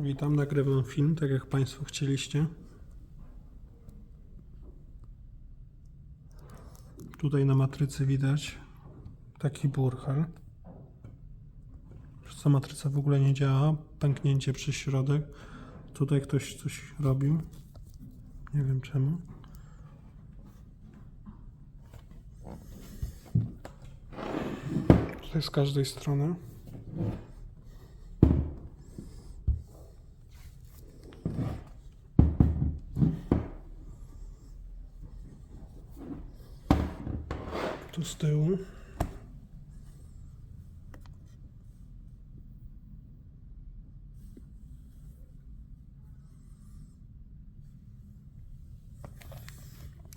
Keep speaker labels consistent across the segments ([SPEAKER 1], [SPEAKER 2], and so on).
[SPEAKER 1] Witam, nagrywam film, tak jak Państwo chcieliście. Tutaj na matrycy widać taki burchel. Co matryca w ogóle nie działa, pęknięcie przez środek. Tutaj ktoś coś robił. Nie wiem czemu. Tutaj z każdej strony. Tu z tyłu.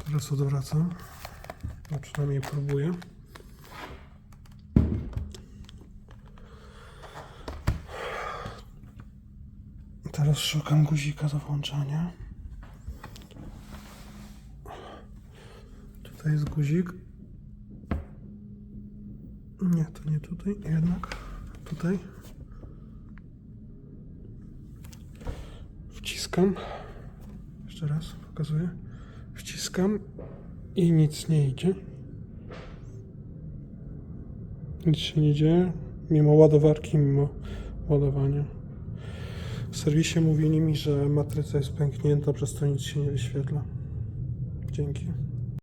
[SPEAKER 1] Teraz odwracam. No przynajmniej próbuję. Teraz szukam guzika do włączania. Tutaj jest guzik. Nie, to nie tutaj, jednak tutaj. Wciskam. Jeszcze raz pokazuję. Wciskam i nic nie idzie. Nic się nie dzieje, mimo ładowarki, mimo ładowania. W serwisie mówili mi, że matryca jest pęknięta, przez to nic się nie wyświetla. Dzięki.